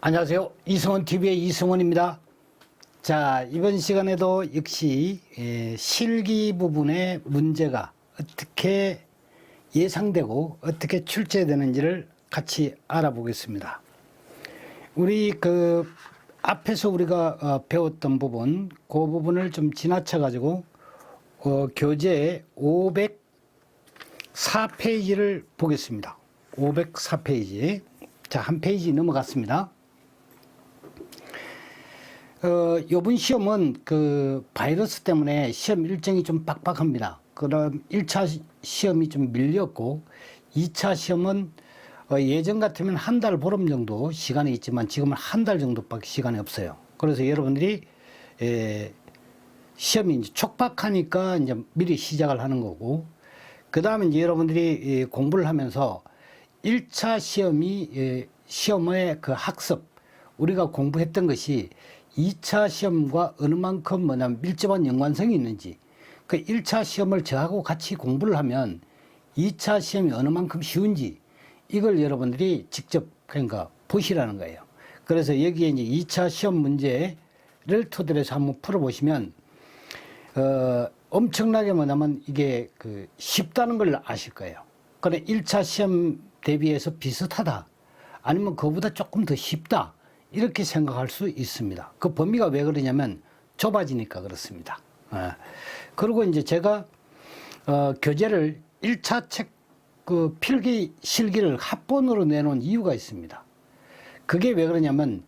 안녕하세요. 이승원 TV의 이승원입니다. 자, 이번 시간에도 역시 에, 실기 부분의 문제가 어떻게 예상되고 어떻게 출제되는지를 같이 알아보겠습니다. 우리 그 앞에서 우리가 어, 배웠던 부분, 그 부분을 좀 지나쳐 가지고 어, 교재 504페이지를 보겠습니다. 504페이지. 자, 한 페이지 넘어갔습니다. 어, 요번 시험은 그 바이러스 때문에 시험 일정이 좀 빡빡합니다. 그럼 1차 시험이 좀 밀렸고 2차 시험은 어, 예전 같으면 한 달 보름 정도 시간이 있지만 지금은 한 달 정도밖에 시간이 없어요. 그래서 여러분들이 에, 시험이 이제 촉박하니까 이제 미리 시작을 하는 거고 그 다음에 이제 여러분들이 이 공부를 하면서 1차 시험이 예, 시험의 그 학습 우리가 공부했던 것이 2차 시험과 어느 만큼 뭐냐 밀접한 연관성이 있는지 그 1차 시험을 저하고 같이 공부를 하면 2차 시험이 어느 만큼 쉬운지 이걸 여러분들이 직접 그러니까 보시라는 거예요. 그래서 여기에 이제 2차 시험 문제를 토대로 해서 한번 풀어보시면 어, 엄청나게 뭐냐면 이게 그 쉽다는 걸 아실 거예요. 그래 1차 시험 대비해서 비슷하다. 아니면 그보다 조금 더 쉽다. 이렇게 생각할 수 있습니다. 그 범위가 왜 그러냐면 좁아지니까 그렇습니다. 예. 그리고 이제 제가 어, 교재를 1차 책 그 필기 실기를 합본으로 내놓은 이유가 있습니다. 그게 왜 그러냐면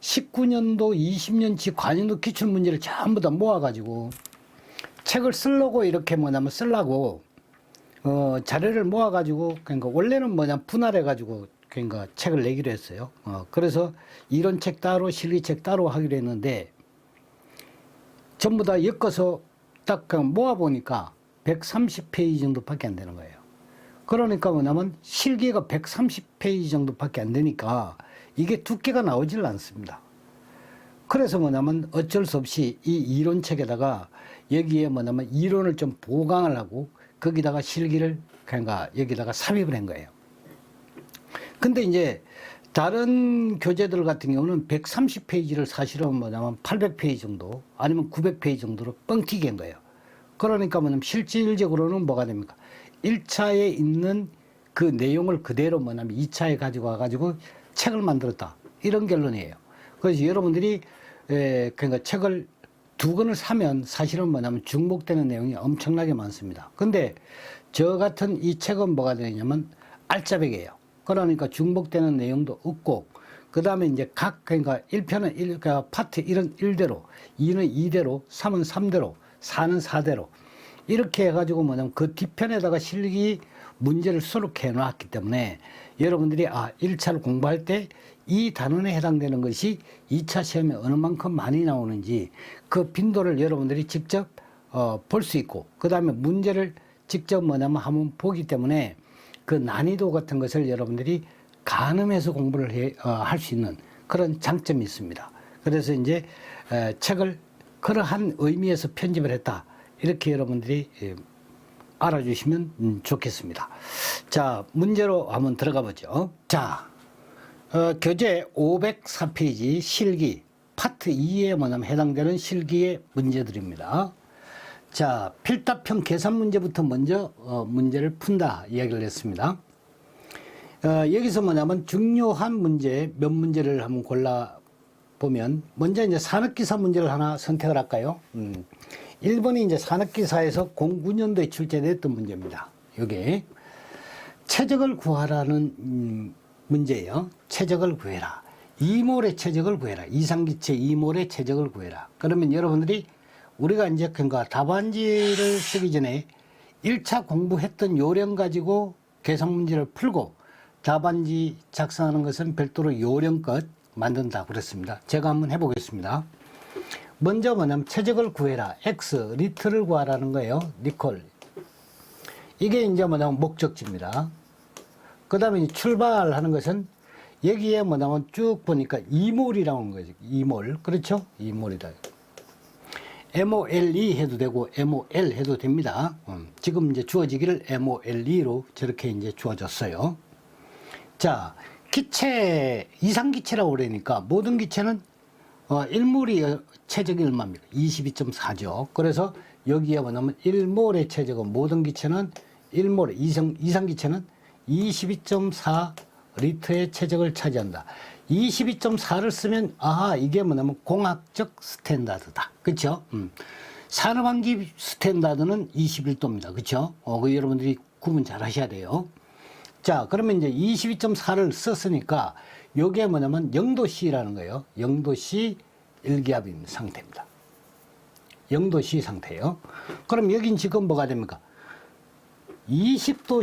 19년도 20년치 관연도 기출 문제를 전부 다 모아가지고 책을 쓰려고 이렇게 뭐냐면 쓰려고 어, 자료를 모아가지고 그러니까 원래는 뭐냐 분할해가지고 그러니까 책을 내기로 했어요. 어, 그래서 이론책 따로 실기책 따로 하기로 했는데 전부 다 엮어서 딱 모아보니까 130페이지 정도밖에 안 되는 거예요. 그러니까 뭐냐면 실기가 130페이지 정도밖에 안 되니까 이게 두께가 나오질 않습니다. 그래서 뭐냐면 어쩔 수 없이 이 이론책에다가 여기에 뭐냐면 이론을 좀 보강을 하고 거기다가 실기를 그러니까 여기다가 삽입을 한 거예요. 근데 이제 다른 교재들 같은 경우는 130페이지를 사실은 뭐냐면 800페이지 정도 아니면 900페이지 정도로 뻥튀기 한 거예요. 그러니까 뭐냐면 실질적으로는 뭐가 됩니까? 1차에 있는 그 내용을 그대로 뭐냐면 2차에 가지고 와가지고 책을 만들었다. 이런 결론이에요. 그래서 여러분들이 에, 그러니까 책을 두 권을 사면 사실은 뭐냐면 중복되는 내용이 엄청나게 많습니다. 근데 저 같은 이 책은 뭐가 되냐면 알짜배기예요. 그러니까 중복되는 내용도 없고 그 다음에 이제 각 그러니까 1편은 1, 그러니까 파트 1은 1대로 2는 2대로 3은 3대로 4는 4대로. 이렇게 해가지고 뭐냐면 그 뒤편에다가 실기 문제를 수록해 놨기 때문에 여러분들이 아 1차를 공부할 때 이 단원에 해당되는 것이 2차 시험에 어느 만큼 많이 나오는지 그 빈도를 여러분들이 직접 어, 볼 수 있고 그 다음에 문제를 직접 뭐냐면 한번 보기 때문에 그 난이도 같은 것을 여러분들이 가늠해서 공부를 어, 할수 있는 그런 장점이 있습니다. 그래서 이제 에, 책을 그러한 의미에서 편집을 했다. 이렇게 여러분들이 예, 알아주시면 음, 좋겠습니다. 자, 문제로 한번 들어가 보죠. 자, 어, 교재 504페이지 실기 파트 2에 뭐냐면 해당되는 실기의 문제들입니다. 자, 필답형 계산 문제부터 먼저 어, 문제를 푼다 이야기를 했습니다. 어, 여기서 뭐냐면 중요한 문제 몇 문제를 한번 골라 보면 먼저 이제 산업기사 문제를 하나 선택을 할까요? 음. 1번이 이제 산업기사에서 09년도에 출제됐던 문제입니다. 여기 최적을 구하라는 음, 문제예요. 최적을 구해라. 이몰의 최적을 구해라. 이상기체 이몰의 최적을 구해라. 그러면 여러분들이 우리가 이제 그러니까 답안지를 쓰기 전에 1차 공부했던 요령 가지고 계산 문제를 풀고 답안지 작성하는 것은 별도로 요령껏 만든다 그랬습니다. 제가 한번 해보겠습니다. 먼저 뭐냐면 최적을 구해라. X, 리트를 구하라는 거예요. 니콜. 이게 이제 뭐냐면 목적지입니다. 그 다음에 출발하는 것은 여기에 뭐냐면 쭉 보니까 이몰이라고 거죠. 이몰. 그렇죠? 이몰이다. MOLE 해도 되고 MOL 해도 됩니다. 음, 지금 이제 주어지기를 MOLE로 저렇게 이제 주어졌어요. 자, 기체 이상 기체라고 그러니까 모든 기체는 어, 1몰이 최적이 얼마입니까? 22.4죠. 그래서 여기에 뭐냐면 1몰의 최적은 모든 기체는 1몰 이상 이상 기체는 22.4 리터의 최적을 차지한다. 22.4를 쓰면 아하 이게 뭐냐면 공학적 스탠다드다. 그렇죠? 음. 산업환기 스탠다드는 21도입니다. 그렇죠? 어, 그 여러분들이 구분 잘 하셔야 돼요. 자, 그러면 이제 22.4를 썼으니까 요게 뭐냐면 영도시라는 거예요. 영도시 일기압인 상태입니다. 영도시 상태예요. 그럼 여긴 지금 뭐가 됩니까? 20도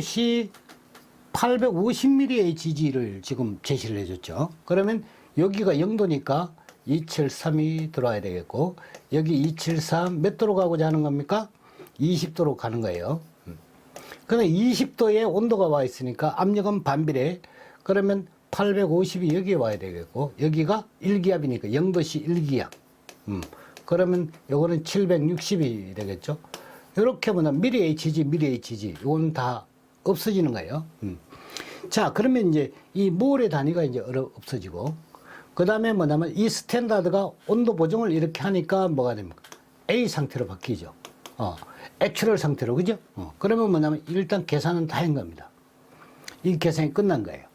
시 850mHg를 지금 제시를 해줬죠. 그러면 여기가 영도니까 273이 들어와야 되겠고 여기 273 몇 도로 가고자 하는 겁니까? 20도로 가는 거예요. 그러면 20도에 온도가 와 있으니까 압력은 반비례. 그러면 850이 여기에 와야 되겠고 여기가 일기압이니까 영도시 일기압. 음. 그러면 요거는 760이 되겠죠. 이렇게 보면 미리 HG, 미리 HG 이건 다 없어지는 거예요. 음. 자, 그러면 이제 이 몰의 단위가 이제 없어지고 그 다음에 뭐냐면 이 스탠다드가 온도 보정을 이렇게 하니까 뭐가 됩니까? A 상태로 바뀌죠. 어, 액츄럴 상태로 그죠? 어, 그러면 뭐냐면 일단 계산은 다 한 겁니다. 이 계산이 끝난 거예요.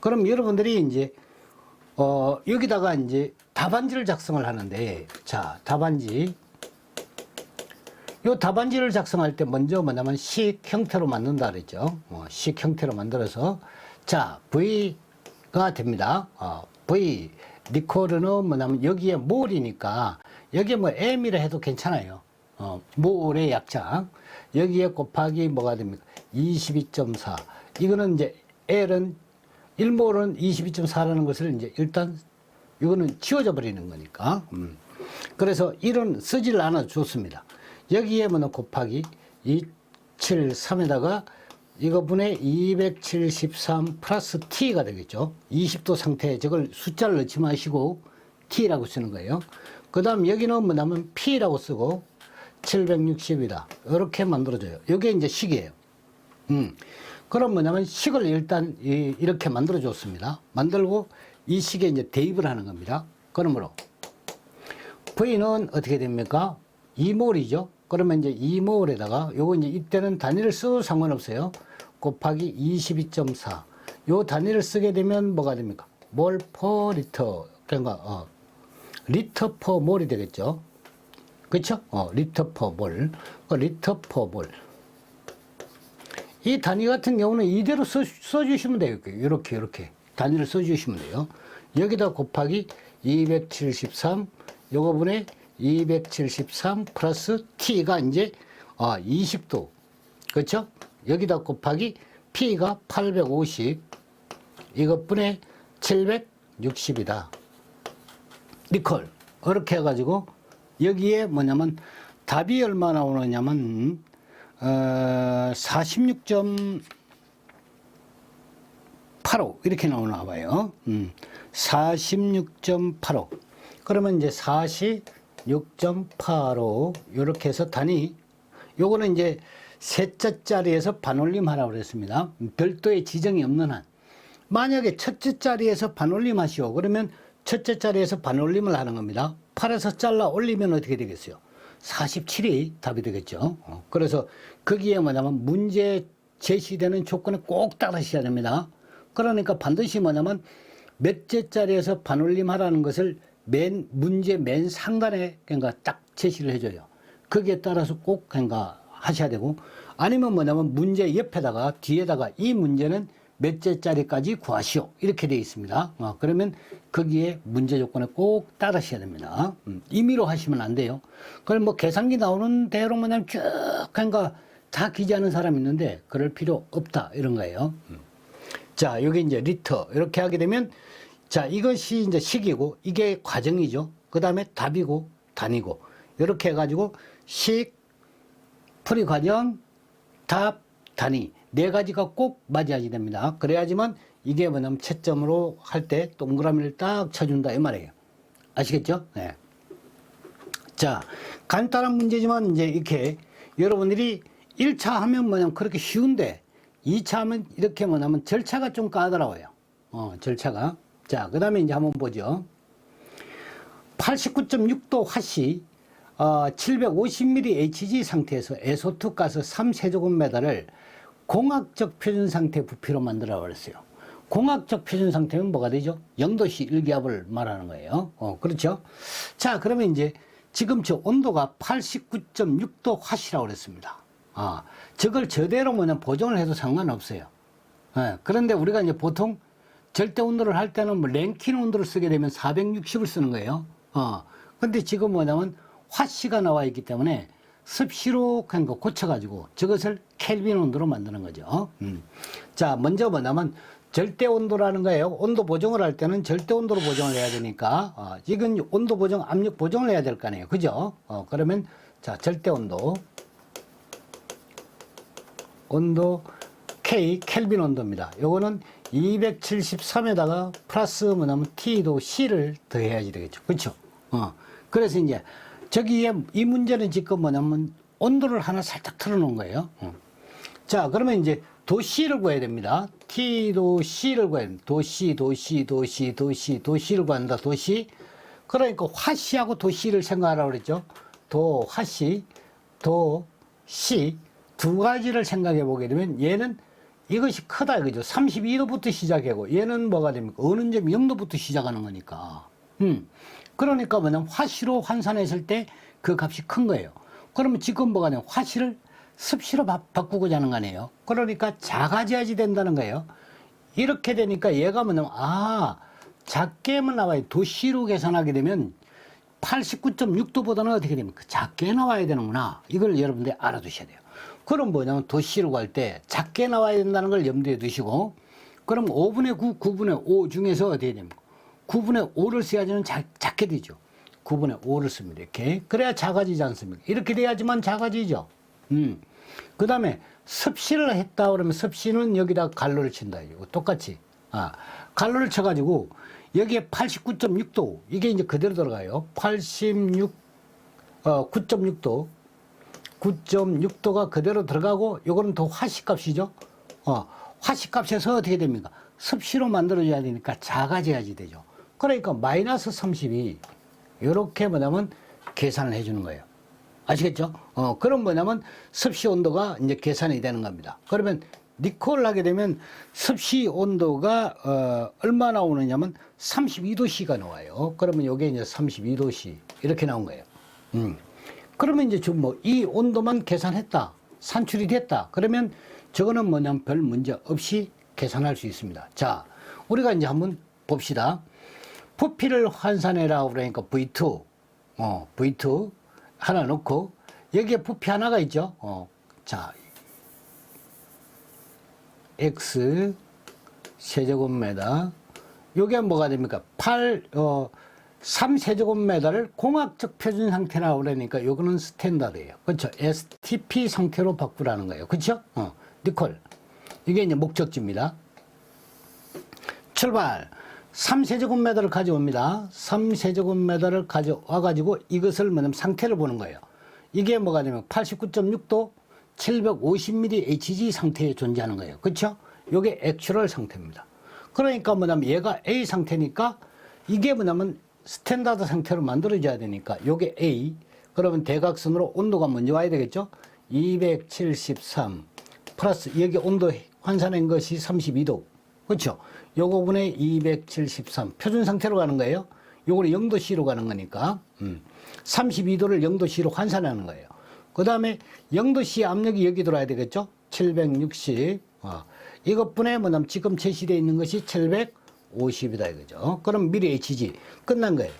그럼 여러분들이 이제 어, 여기다가 이제 답안지를 작성을 하는데 자 답안지 요 답안지를 작성할 때 먼저 뭐냐면 식 형태로 만든다 그랬죠. 어, 식 형태로 만들어서 자 V가 됩니다. 어, V 니콜은 뭐냐면 여기에 몰이니까 여기에 뭐 M이라 해도 괜찮아요. 어, 몰의 약자 여기에 곱하기 뭐가 됩니까? 22.4 이거는 이제 L은 1몰은 22.4라는 것을 이제 일단 이거는 지워져 버리는 거니까. 음. 그래서 1은 쓰지를 않아 줬습니다. 여기에 뭐는 곱하기 273에다가 이거 분의 273 플러스 t가 되겠죠. 20도 상태에 저걸 숫자를 넣지 마시고 t라고 쓰는 거예요. 그 다음 여기는 뭐냐면 p라고 쓰고 760이다. 이렇게 만들어져요. 이게 이제 식이에요. 음. 그럼 뭐냐면 식을 일단 이- 이렇게 만들어 줬습니다. 만들고 이 식에 이제 대입을 하는 겁니다. 그러므로 V는 어떻게 됩니까? 2몰이죠. 그러면 이제 2몰에다가 요거 이제 이때는 단위를 써도 상관없어요. 곱하기 22.4. 요 단위를 쓰게 되면 뭐가 됩니까? 몰 퍼 리터. 그러니까 어, 리터 퍼 몰이 되겠죠. 그렇죠? 어, 리터 퍼 몰. 그 리터 퍼 몰. 이 단위 같은 경우는 이대로 써, 써주시면 돼요. 이렇게, 이렇게. 단위를 써주시면 돼요. 여기다 곱하기 273, 요거분에 273 플러스 t가 이제 아, 20도. 그렇죠? 여기다 곱하기 p가 850, 이것분에 760이다. 니콜. 이렇게 해가지고 여기에 뭐냐면 답이 얼마 나오느냐면 어, 46.85 이렇게 나오나 봐요. 음, 46.85 그러면 이제 46.85 이렇게 해서 단위 요거는 이제 셋째 자리에서 반올림 하라고 그랬습니다. 별도의 지정이 없는 한. 만약에 첫째 자리에서 반올림 하시오. 그러면 첫째 자리에서 반올림을 하는 겁니다. 8에서 잘라 올리면 어떻게 되겠어요? 47이 답이 되겠죠. 어, 그래서 거기에 뭐냐면 문제 제시되는 조건에 꼭 따르셔야 됩니다. 그러니까 반드시 뭐냐면 몇째 자리에서 반올림 하라는 것을 맨 문제 맨 상단에 그러니까 딱 제시를 해줘요. 거기에 따라서 꼭 그러니까 하셔야 되고 아니면 뭐냐면 문제 옆에다가 뒤에다가 이 문제는 몇째 자리까지 구하시오 이렇게 되어 있습니다. 어, 그러면 거기에 문제 조건에 꼭 따르셔야 됩니다. 음, 임의로 하시면 안 돼요. 그럼 뭐 계산기 나오는 대로 뭐냐면 쭉 그러니까 다 기재하는 사람이 있는데 그럴 필요 없다 이런 거예요. 음. 자, 여기 이제 리터 이렇게 하게 되면 자 이것이 이제 식이고 이게 과정이죠. 그 다음에 답이고 단위고 이렇게 해가지고 식 풀이 과정 답 단위 네 가지가 꼭 맞아야지 됩니다. 그래야지만 이게 뭐냐면 채점으로 할 때 동그라미를 딱 쳐준다 이 말이에요. 아시겠죠? 네. 자, 간단한 문제지만 이제 이렇게 여러분들이 1차 하면 뭐냐면 그렇게 쉬운데 2차 하면 이렇게 뭐냐면 절차가 좀 까다로워요. 어, 절차가. 자, 그 다음에 이제 한번 보죠. 89.6도 화씨 어, 750ml HG 상태에서 에소트 가스 3세제곱미터를 공학적 표준 상태 부피로 만들어 버렸어요. 공학적 표준 상태는 뭐가 되죠? 0도씨 일기압을 말하는 거예요. 어, 그렇죠? 자, 그러면 이제 지금 저 온도가 89.6도 화씨라고 그랬습니다. 아, 저걸 저대로 뭐냐 보존을 해도 상관없어요. 예, 그런데 우리가 이제 보통 절대 온도를 할 때는 뭐 랭킨 온도를 쓰게 되면 460을 쓰는 거예요. 어. 근데 지금 뭐냐면 화씨가 나와 있기 때문에 습시로 한거 고쳐가지고 저것을 켈빈 온도로 만드는 거죠. 음. 자, 먼저 뭐냐면 절대 온도라는 거예요. 온도 보정을 할 때는 절대 온도로 보정을 해야 되니까, 어, 이건 온도 보정, 압력 보정을 해야 될 거 아니에요. 그죠? 어, 그러면, 자, 절대 온도. 온도 K 켈빈 온도입니다. 요거는 273에다가 플러스 뭐냐면 T도 C를 더해야지 되겠죠. 그렇죠? 어. 그래서 이제 저기에 이 문제는 지금 뭐냐면 온도를 하나 살짝 틀어놓은 거예요. 어. 자, 그러면 이제 도 C를 구해야 됩니다. T도 C를 구해야 됩니다. 도 C, 도 C, 도 C, 도 C, 도 C를 구한다. 도 C. 그러니까 화씨하고 도 C를 생각하라고 그랬죠. 도 화씨, 도 C 두 가지를 생각해 보게 되면 얘는 이것이 크다 이거죠. 32도부터 시작하고 얘는 뭐가 됩니까? 어느 점 0도부터 시작하는 거니까. 음. 그러니까 뭐냐면 화씨로 환산했을 때 그 값이 큰 거예요. 그러면 지금 뭐가 되냐 화씨를 습시로 바, 바꾸고자 하는 거 아니에요. 그러니까 작아져야지 된다는 거예요. 이렇게 되니까 얘가 뭐냐면 아 작게만 나와요. 도시로 계산하게 되면 89.6도보다는 어떻게 됩니까? 작게 나와야 되는구나. 이걸 여러분들이 알아두셔야 돼요. 그럼 뭐냐면 도시로 갈 때 작게 나와야 된다는 걸 염두에 두시고 그럼 5분의 9, 9분의 5 중에서 어떻게 됩니까? 9분의 5를 써야지는 작, 작게 되죠. 9분의 5를 씁니다. 이렇게. 그래야 작아지지 않습니까? 이렇게 돼야지만 작아지죠. 음. 그 다음에 습시를 했다 그러면 습시는 여기다 갈로를 친다. 이거 똑같이. 아, 갈로를 쳐가지고 여기에 89.6도 이게 이제 그대로 들어가요. 86, 어, 9.6도. 9.6도가 그대로 들어가고 요거는 더 화씨값이죠. 어, 화씨값에서 어떻게 됩니까? 습시로 만들어줘야 되니까 작아져야지 되죠. 그러니까 마이너스 32 이렇게 뭐냐면 계산을 해주는 거예요. 아시겠죠? 어, 그럼 뭐냐면 습시 온도가 이제 계산이 되는 겁니다. 그러면 니콜을 하게 되면 습시 온도가 어, 얼마 나오느냐면 32도씨가 나와요. 그러면 요게 이제 32도씨 이렇게 나온 거예요. 음. 그러면 이제 좀뭐이 온도만 계산했다. 산출이 됐다. 그러면 저거는 뭐냐면 별 문제 없이 계산할 수 있습니다. 자, 우리가 이제 한번 봅시다. 부피를 환산해라 그러니까 V2, 어, V2 하나 넣고 여기에 부피 하나가 있죠. 어, 자, X 세제곱미터. 요게 뭐가 됩니까? 8, 어, 3세제곱미터를 공학적 표준 상태라고 그러니까 요거는 스탠다드예요. 그렇죠? STP 상태로 바꾸라는 거예요. 그렇죠? 어, 니콜. 이게 이제 목적지입니다. 출발. 3세제곱미터를 가져옵니다. 3세제곱미터를 가져와 가지고 이것을 뭐냐면 상태를 보는 거예요. 이게 뭐가 되면 89.6도 750ml HG 상태에 존재하는 거예요. 그렇죠? 요게 액츄럴 상태입니다. 그러니까 뭐냐면 얘가 A 상태니까 이게 뭐냐면 스탠다드 상태로 만들어져야 되니까 요게 A 그러면 대각선으로 온도가 먼저 와야 되겠죠? 273 플러스 여기 온도 환산한 것이 32도 그렇죠? 요거분에 273 표준 상태로 가는 거예요. 요거는 0도C로 가는 거니까 음. 32도를 0도C로 환산하는 거예요. 그 다음에 0도C 압력이 여기 들어야 되겠죠? 760 어. 이것분에 뭐냐면 지금 제시되어 있는 것이 750이다 이거죠. 그럼 미리 HG 끝난 거예요.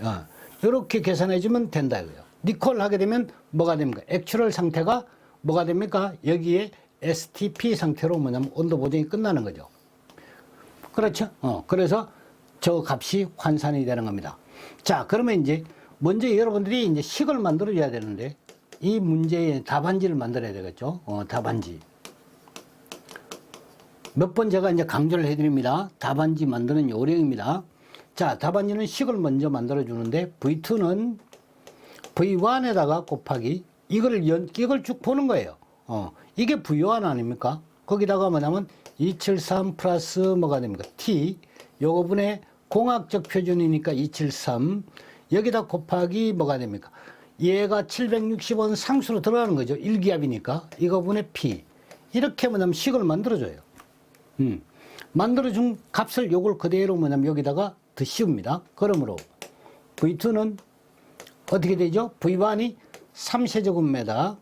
어. 이렇게 계산해 주면 된다 이거예요. 니콜 하게 되면 뭐가 됩니까? 액츄럴 상태가 뭐가 됩니까? 여기에 STP 상태로 뭐냐면 온도 보정이 끝나는 거죠. 그렇죠? 어, 그래서 저 값이 환산이 되는 겁니다. 자, 그러면 이제 먼저 여러분들이 이제 식을 만들어줘야 되는데 이 문제의 답안지를 만들어야 되겠죠? 어, 답안지. 몇 번 제가 이제 강조를 해드립니다. 답안지 만드는 요령입니다. 자, 답안지는 식을 먼저 만들어 주는데 V2는 V1에다가 곱하기 이걸 쭉 보는 거예요. 어, 이게 V1 아닙니까? 거기다가 뭐냐면 273 플러스 뭐가 됩니까? T. 요거 분의 공학적 표준이니까 273. 여기다 곱하기 뭐가 됩니까? 얘가 760원 상수로 들어가는 거죠. 일기압이니까 이거 분의 P. 이렇게 뭐냐면 식을 만들어줘요. 음. 만들어준 값을 요걸 그대로 뭐냐면 여기다가 더 씌웁니다. 그러므로 V2는 어떻게 되죠? V1이 3세제곱미터.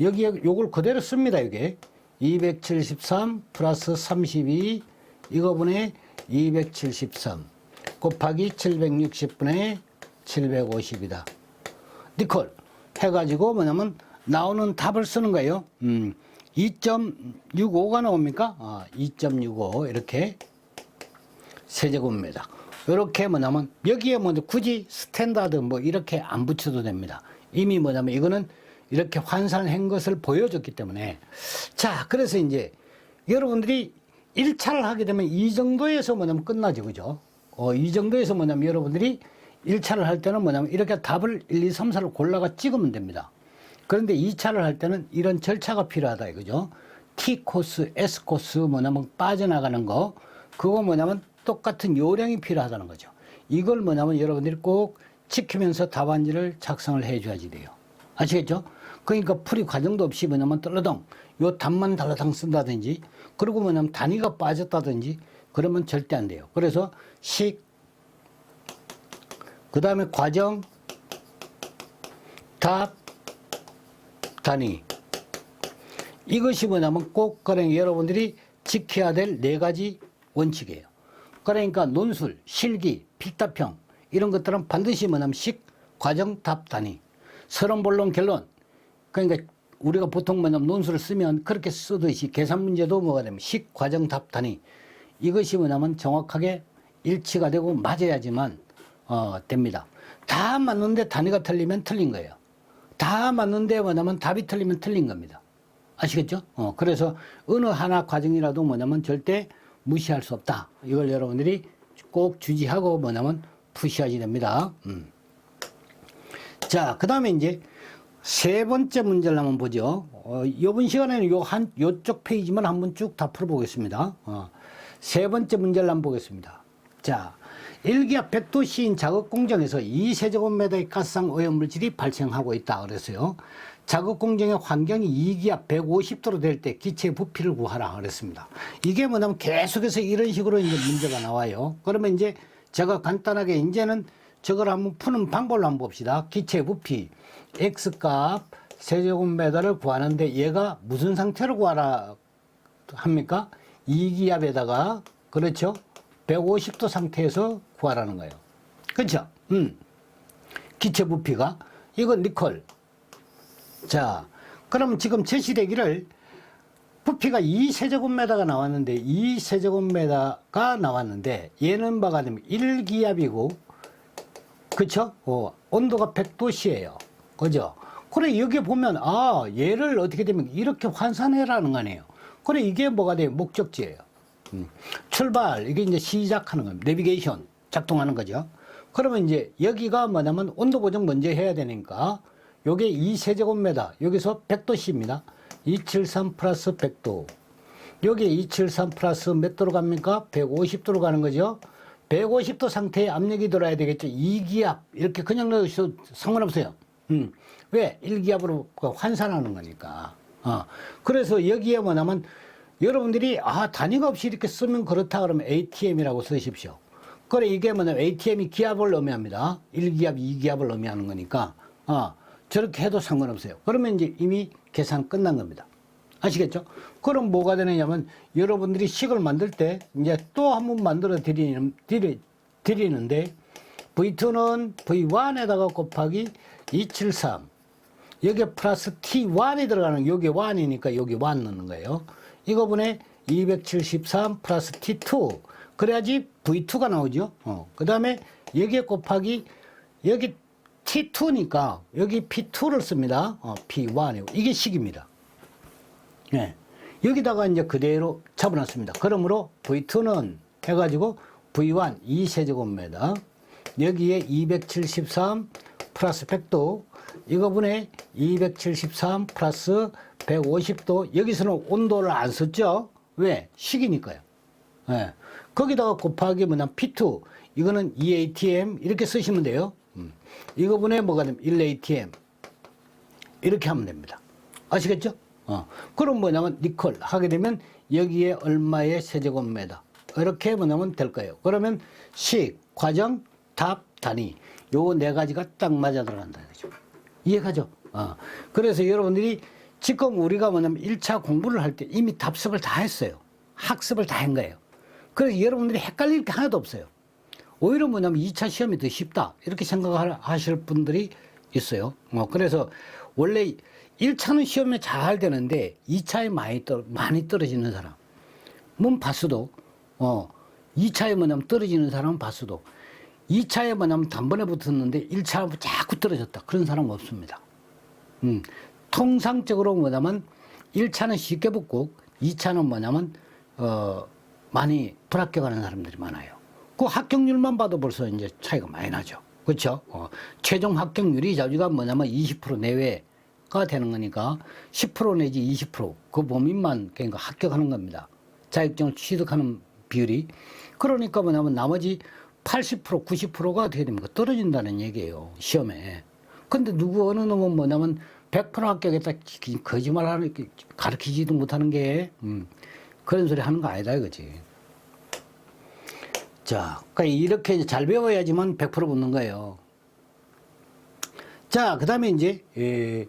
여기에 요걸 그대로 씁니다, 이게. 273 플러스 32 이거분의 273 곱하기 760분의 750이다. 니콜 해가지고 뭐냐면 나오는 답을 쓰는 거예요. 음, 2.65가 나옵니까? 아, 2.65 이렇게 세제곱미터. 이렇게 뭐냐면 여기에 먼저 굳이 스탠다드 뭐 이렇게 안 붙여도 됩니다. 이미 뭐냐면 이거는 이렇게 환산한 것을 보여줬기 때문에 자 그래서 이제 여러분들이 1차를 하게 되면 이 정도에서 뭐냐면 끝나죠 그죠 어, 이 정도에서 뭐냐면 여러분들이 1차를 할 때는 뭐냐면 이렇게 답을 1, 2, 3, 4를 골라가 찍으면 됩니다 그런데 2차를 할 때는 이런 절차가 필요하다 이거죠 T 코스, S 코스 뭐냐면 빠져나가는 거 그거 뭐냐면 똑같은 요령이 필요하다는 거죠 이걸 뭐냐면 여러분들이 꼭 지키면서 답안지를 작성을 해 줘야지 돼요 아시겠죠? 그러니까 풀이 과정도 없이 뭐냐면 떨러덩 요 답만 달라당 쓴다든지 그리고 뭐냐면 단위가 빠졌다든지 그러면 절대 안 돼요. 그래서 식, 그 다음에 과정, 답, 단위. 이것이 뭐냐면 꼭 그냥 여러분들이 지켜야 될 네 가지 원칙이에요. 그러니까 논술, 실기, 필답형 이런 것들은 반드시 뭐냐면 식, 과정, 답, 단위. 서론, 본론, 결론. 그러니까 우리가 보통 뭐냐면 논술을 쓰면 그렇게 쓰듯이 계산 문제도 뭐가 되면 식, 과정, 답, 단위. 이것이 뭐냐면 정확하게 일치가 되고 맞아야지만 어, 됩니다. 다 맞는데 단위가 틀리면 틀린 거예요. 다 맞는데 뭐냐면 답이 틀리면 틀린 겁니다. 아시겠죠? 어, 그래서 어느 하나 과정이라도 뭐냐면 절대 무시할 수 없다. 이걸 여러분들이 꼭 주지하고 뭐냐면 푸시하지 됩니다. 음. 자, 그 다음에 이제 세 번째 문제를 한번 보죠. 어, 이번 시간에는 요 한, 요쪽 페이지만 한번 쭉 다 풀어보겠습니다. 어, 세 번째 문제를 한번 보겠습니다. 자, 일기압 100도씨인 작업 공정에서 2세제곱미터의 가스상 오염물질이 발생하고 있다 그랬어요. 작업 공정의 환경이 2기압 150도로 될 때 기체 부피를 구하라 그랬습니다. 이게 뭐냐면 계속해서 이런 식으로 이제 문제가 나와요. 그러면 이제 제가 간단하게 이제는 저걸 한번 푸는 방법을 한번 봅시다. 기체 부피 X값 세제곱미터를 구하는데 얘가 무슨 상태로 구하라 합니까? 2기압에다가 그렇죠? 150도 상태에서 구하라는 거예요. 그렇죠? 음. 기체 부피가 이건 니콜. 자, 그럼 지금 제시되기를 부피가 2세제곱미터가 나왔는데 2세제곱미터가 나왔는데 얘는 뭐가 되면 1기압이고 그쵸? 어, 온도가 100도씨예요. 그죠? 그래 여기 보면 아 얘를 어떻게 되면 이렇게 환산해라는 거 아니에요. 그래 이게 뭐가 돼요? 목적지예요. 음. 출발 이게 이제 시작하는 겁니다. 내비게이션 작동하는 거죠. 그러면 이제 여기가 뭐냐면 온도 보정 먼저 해야 되니까 요게 2세제곱미터 여기서 100도씨입니다. 273 플러스 100도 여기 273 플러스 몇 도로 갑니까? 150도로 가는 거죠. 150도 상태에 압력이 들어야 되겠죠. 2기압 이렇게 그냥 넣으셔도 상관없어요. 음. 왜? 1기압으로 환산하는 거니까. 어. 그래서 여기에 뭐냐면 여러분들이 아 단위가 없이 이렇게 쓰면 그렇다 그러면 ATM이라고 쓰십시오. 그래 이게 뭐냐면 ATM이 기압을 의미합니다. 1기압, 2기압을 의미하는 거니까 어, 저렇게 해도 상관없어요. 그러면 이제 이미 계산 끝난 겁니다. 아시겠죠? 그럼 뭐가 되느냐면 여러분들이 식을 만들 때 이제 또 한 번 만들어 드리는, 드리, 드리는데 V2는 V1에다가 곱하기 273 여기에 플러스 T1이 들어가는 여기 1이니까 여기 1 넣는 거예요. 이거 분에 273 플러스 T2 그래야지 V2가 나오죠. 어. 그 다음에 여기에 곱하기 여기 T2니까 여기 P2를 씁니다. 어, P1이고 이게 식입니다. 예. 여기다가 이제 그대로 잡아놨습니다. 그러므로 V2는 해가지고 V1 2세제곱미터 여기에 273 플러스 100도 이거분에 273 플러스 150도 여기서는 온도를 안 썼죠. 왜? 식이니까요. 예. 거기다가 곱하기 뭐냐, P2. 이거는 2ATM. 이렇게 쓰시면 돼요. 음. 이거분에 뭐가 되면 1ATM. 이렇게 하면 됩니다. 아시겠죠? 어. 그럼 뭐냐면 니콜 하게 되면 여기에 얼마의 세제곱미터. 이렇게 뭐냐면 될 거예요. 그러면 식, 과정, 답, 단위. 요 네 가지가 딱 맞아 들어간다. 그죠? 이해가죠? 어. 그래서 여러분들이 지금 우리가 뭐냐면 1차 공부를 할 때 이미 답습을 다 했어요. 학습을 다 한 거예요. 그래서 여러분들이 헷갈릴 게 하나도 없어요. 오히려 뭐냐면 2차 시험이 더 쉽다. 이렇게 생각하실 분들이 있어요. 어, 그래서 원래 1차는 시험에 잘 되는데 2차에 많이, 떨, 많이 떨어지는 사람. 문 봤어도, 어, 2차에 뭐냐면 떨어지는 사람은 봤어도 2차에 뭐냐면 단번에 붙었는데 1차하고 자꾸 떨어졌다. 그런 사람은 없습니다. 음, 통상적으로 뭐냐면 1차는 쉽게 붙고 2차는 뭐냐면 어, 많이 불합격하는 사람들이 많아요. 그 합격률만 봐도 벌써 이제 차이가 많이 나죠. 그렇죠? 어, 최종 합격률이 자주가 뭐냐면 20% 내외가 되는 거니까 10% 내지 20%그 범위만 그러니까 합격하는 겁니다. 자격증을 취득하는 비율이 그러니까 뭐냐면 나머지 80% 90%가 어떻게 됩니까? 떨어진다는 얘기예요. 시험에. 근데 누구 어느 놈은 뭐냐면 100% 합격했다 거짓말 하는 가르치지도 못하는 게 음, 그런 소리 하는 거 아니다 이거지. 자, 그러니까 이렇게 잘 배워야지만 100% 붙는 거예요. 자, 그 다음에 이제, 예,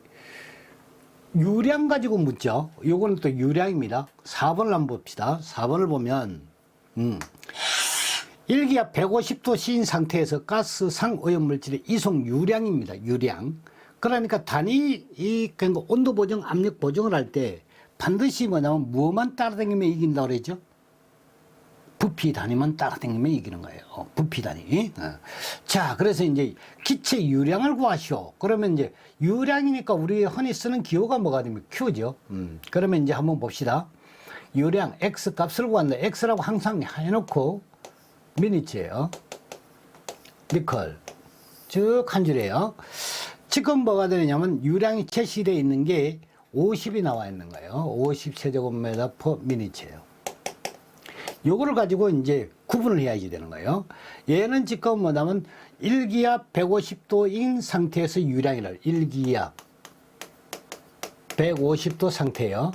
유량 가지고 묻죠. 요거는 또 유량입니다. 4번을 한번 봅시다. 4번을 보면, 음, 일기압 150도 인 상태에서 가스 상오염물질의 이송 유량입니다. 유량. 그러니까 단위 이 그러니까 온도 보정, 압력 보정을 할 때 반드시 뭐냐면 무엇만 따라다니면 이긴다고 그랬죠? 부피 단위만 따라다니면 이기는 거예요. 어, 부피 단위. 어. 자, 그래서 이제 기체 유량을 구하시오. 그러면 이제 유량이니까 우리 흔히 쓰는 기호가 뭐가 되면 Q죠. 음. 그러면 이제 한번 봅시다. 유량 X 값을 구한다. X라고 항상 해놓고 미니치예요. 니콜. 쭉한 줄이에요. 지금 뭐가 되냐면 유량이 제시되어 있는 게 50이 나와 있는 거예요. 50 세제곱미터 퍼 미니치예요. 요거를 가지고 이제 구분을 해야지 되는 거예요. 얘는 지금 뭐냐면 일기압 150도인 상태에서 유량이라 일기압 150도 상태예요.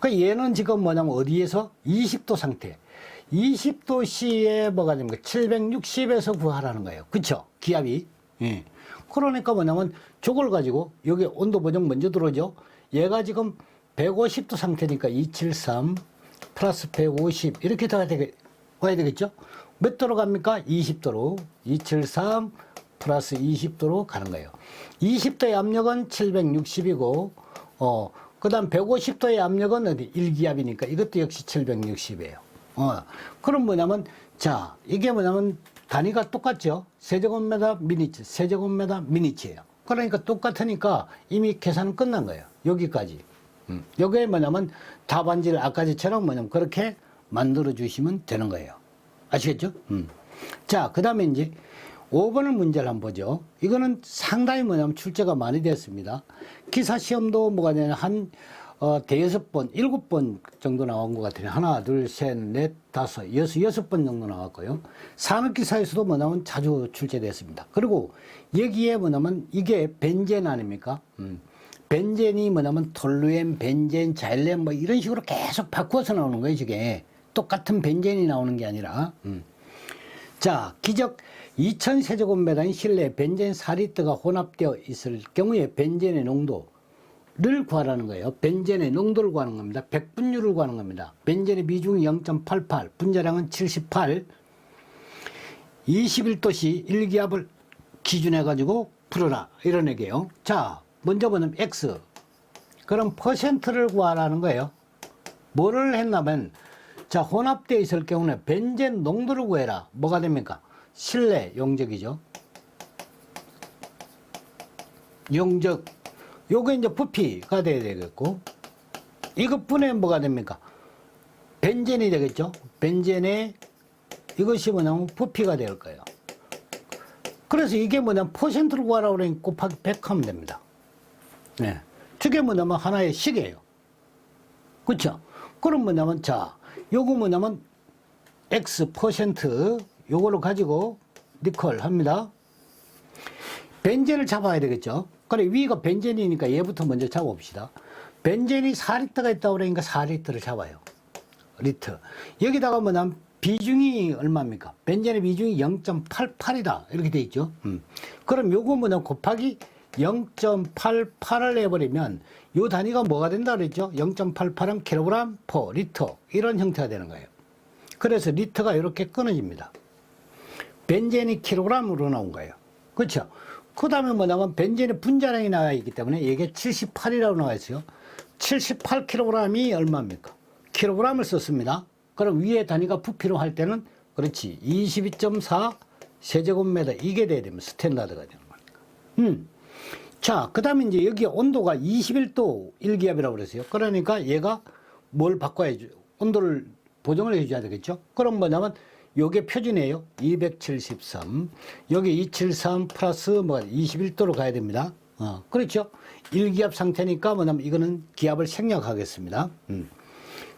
그 얘는 지금 뭐냐면 어디에서 20도 상태. 20도 C에 뭐가 됩니까? 760에서 구하라는 거예요. 그쵸? 기압이. 예. 그러니까 뭐냐면 저걸 가지고 여기 온도 보정 먼저 들어오죠. 얘가 지금 150도 상태니까 273 플러스 150 이렇게 다 되게 와야 되겠죠? 몇 도로 갑니까? 20도로 273 플러스 20도로 가는 거예요. 20도의 압력은 760이고 어 그다음 150도의 압력은 어디 1기압이니까 이것도 역시 760이에요. 어 그럼 뭐냐면 자 이게 뭐냐면 단위가 똑같죠. 세제곱미터 미니치 세제곱미터 미니치예요. 그러니까 똑같으니까 이미 계산은 끝난 거예요. 여기까지. 음. 여기에 뭐냐면 답안지를 아까처럼 뭐냐면 그렇게 만들어 주시면 되는 거예요. 아시겠죠? 음. 자, 그 다음에 이제 5번을 문제를 한번 보죠. 이거는 상당히 뭐냐면 출제가 많이 됐습니다. 기사 시험도 뭐가 되냐, 한, 어, 대여섯 번, 일곱 번 정도 나온 것 같아요. 하나, 둘, 셋, 넷, 다섯, 여섯, 여섯 번 정도 나왔고요. 산업기사에서도 뭐냐면 자주 출제됐습니다. 그리고 여기에 뭐냐면 이게 벤젠 아닙니까? 음. 벤젠이 뭐냐면 톨루엔, 벤젠, 자일렌 뭐 이런 식으로 계속 바꾸어서 나오는 거예요, 저게. 똑같은 벤젠이 나오는 게 아니라. 음. 자, 기적 2000세제곱미터인 실내 벤젠 4리터가 혼합되어 있을 경우에 벤젠의 농도 를 구하라는 거예요. 벤젠의 농도를 구하는 겁니다. 100분율을 구하는 겁니다. 벤젠의 비중이 0.88, 분자량은 78, 21도씨 1기압을 기준해 가지고 풀어라 이런 얘기예요. 자, 먼저 보면 X. 그럼 퍼센트를 구하라는 거예요. 뭐를 했냐면 자, 혼합되어 있을 경우는 벤젠 농도를 구해라. 뭐가 됩니까? 실내 용적이죠. 용적. 요게 이제 부피가 돼야 되겠고 이것분에 뭐가 됩니까? 벤젠이 되겠죠. 벤젠의 이것이 뭐냐면 부피가 될 거예요. 그래서 이게 뭐냐면 퍼센트로 구하라고 그러니 곱하기 100 하면 됩니다. 네. 저게 뭐냐면 하나의 식이에요. 그렇죠? 그럼 뭐냐면 자 요거 뭐냐면 X 퍼센트 요거를 가지고 니콜 합니다. 벤젠을 잡아야 되겠죠. 그래 위가 벤젠이니까 얘부터 먼저 잡아봅시다. 벤젠이 4리터가 있다고 그러니까 4리터를 잡아요. 리터. 여기다가 뭐냐면 비중이 얼마입니까? 벤젠의 비중이 0.88이다. 이렇게 돼 있죠. 음. 그럼 요거 뭐냐 곱하기 0.88을 해버리면 요 단위가 뭐가 된다 그랬죠? 0.88은 킬로그램 퍼 리터. 이런 형태가 되는 거예요. 그래서 리터가 이렇게 끊어집니다. 벤젠이 킬로그램으로 나온 거예요. 그렇죠? 그 다음에 뭐냐면 벤젠의 분자량이 나와 있기 때문에 이게 78이라고 나와 있어요. 78kg이 얼마입니까? 킬로그램을 썼습니다. 그럼 위에 단위가 부피로 할 때는 그렇지 22.4 세제곱미터 이게 돼야 되면 스탠다드가 되는 거니까. 음. 자, 그 다음에 이제 여기 온도가 21도 일기압이라고 그랬어요. 그러니까 얘가 뭘 바꿔야죠? 온도를 보정을 해줘야 되겠죠? 그럼 뭐냐면 요게 표준이에요. 273. 여기 273 플러스 뭐 21도로 가야 됩니다. 어, 그렇죠? 일기압 상태니까 뭐냐면 이거는 기압을 생략하겠습니다. 음.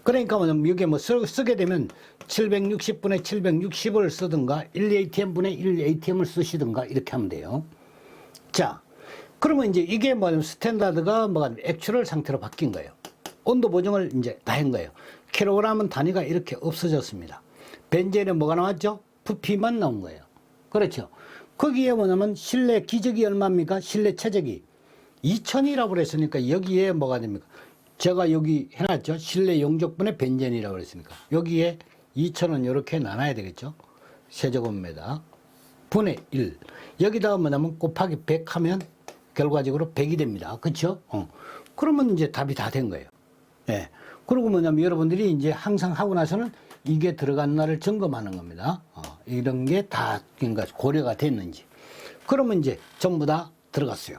그러니까 뭐냐면 여기에 뭐 쓰, 쓰게 되면 760분의 760을 쓰든가 1ATM분의 1ATM을 쓰시든가 이렇게 하면 돼요. 자, 그러면 이제 이게 뭐냐면 스탠다드가 뭐가 액츄럴 상태로 바뀐 거예요. 온도 보정을 이제 다 한 거예요. 킬로그램은 단위가 이렇게 없어졌습니다. 벤젠에 뭐가 나왔죠? 부피만 나온 거예요. 그렇죠. 거기에 뭐냐면 실내 기적이 얼마입니까? 실내 최적이 2000이라고 그랬으니까 여기에 뭐가 됩니까? 제가 여기 해놨죠. 실내 용적분의 벤젠이라고 그랬으니까 여기에 2000은 이렇게 나눠야 되겠죠. 세제곱미터 분의 1 여기다가 뭐냐면 곱하기 100 하면 결과적으로 100이 됩니다. 그렇죠? 어. 그러면 이제 답이 다 된 거예요. 예. 그리고 뭐냐면 여러분들이 이제 항상 하고 나서는 이게 들어갔나를 점검하는 겁니다. 어, 이런 게 다 그러니까 고려가 됐는지. 그러면 이제 전부 다 들어갔어요.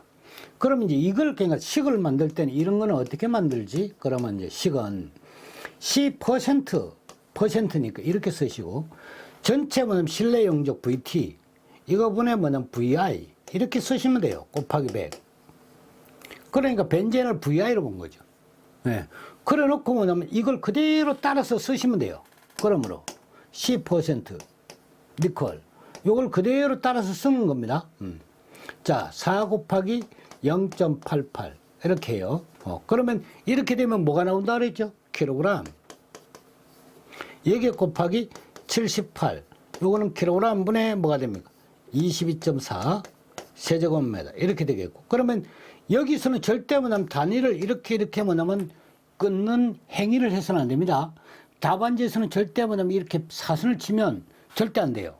그러면 이제 이걸 그러니까 식을 만들 때는 이런 거는 어떻게 만들지? 그러면 이제 식은 C% 퍼센트니까 이렇게 쓰시고 전체 뭐냐면 실내 용적 VT 이거 분의 뭐냐면 VI 이렇게 쓰시면 돼요. 곱하기 100. 그러니까 벤젠을 VI로 본 거죠. 예. 그래 놓고 뭐냐면 이걸 그대로 따라서 쓰시면 돼요. 그러므로 10% 니콜 요걸 그대로 따라서 쓰는 겁니다. 음. 자, 4 곱하기 0.88 이렇게 해요. 어, 그러면 이렇게 되면 뭐가 나온다 그랬죠? 킬로그램. 여기 곱하기 78. 요거는 킬로그램 분의 뭐가 됩니까? 22.4 세제곱미터 이렇게 되겠고. 그러면 여기서는 절대 뭐냐면 단위를 이렇게 이렇게 뭐냐면 끊는 행위를 해서는 안 됩니다. 답안지에서는 절대 뭐냐면 이렇게 사선을 치면 절대 안 돼요.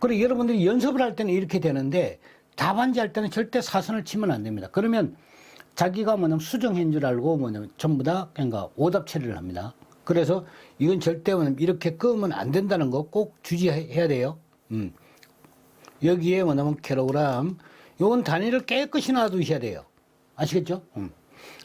그리고 여러분들이 연습을 할 때는 이렇게 되는데 답안지 할 때는 절대 사선을 치면 안 됩니다. 그러면 자기가 뭐냐면 수정한 줄 알고 뭐냐면 전부 다 그러니까 오답 처리를 합니다. 그래서 이건 절대 뭐냐면 이렇게 끄면 안 된다는 거 꼭 주지해야 돼요. 음. 여기에 뭐냐면 킬로그램 요건 단위를 깨끗이 놔두셔야 돼요. 아시겠죠? 음.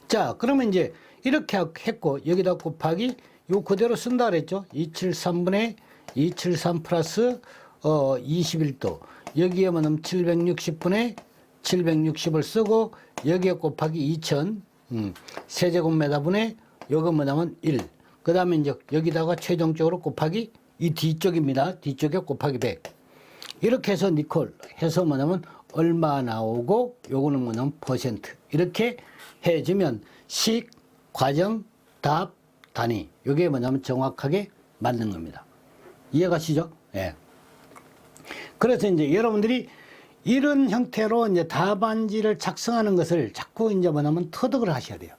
자, 그러면 이제 이렇게 했고 여기다 곱하기 요 그대로 쓴다 그랬죠? 273분의 273 플러스 어 21도 여기에 뭐냐면 760분의 760을 쓰고 여기에 곱하기 2000 음, 세제곱미터분의 요거 뭐냐면 1. 그 다음에 이제 여기다가 최종적으로 곱하기 이 뒤쪽입니다. 뒤쪽에 곱하기 100. 이렇게 해서 니콜 해서 뭐냐면 얼마 나오고 요거는 뭐냐면 퍼센트 이렇게 해주면 식, 과정, 답, 단위 요게 뭐냐면 정확하게 맞는 겁니다. 이해가시죠? 예. 그래서 이제 여러분들이 이런 형태로 이제 답안지를 작성하는 것을 자꾸 이제 뭐냐면 터득을 하셔야 돼요.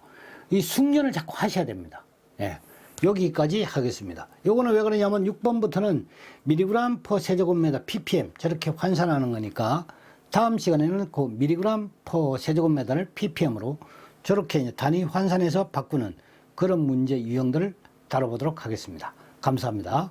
이 숙련을 자꾸 하셔야 됩니다. 예. 여기까지 하겠습니다. 요거는 왜 그러냐면 6번부터는 미리그램 퍼 세제곱미터 ppm 저렇게 환산하는 거니까 다음 시간에는 그 미리그램 퍼 세제곱미터를 ppm으로 저렇게 단위 환산해서 바꾸는 그런 문제 유형들을 다뤄보도록 하겠습니다. 감사합니다.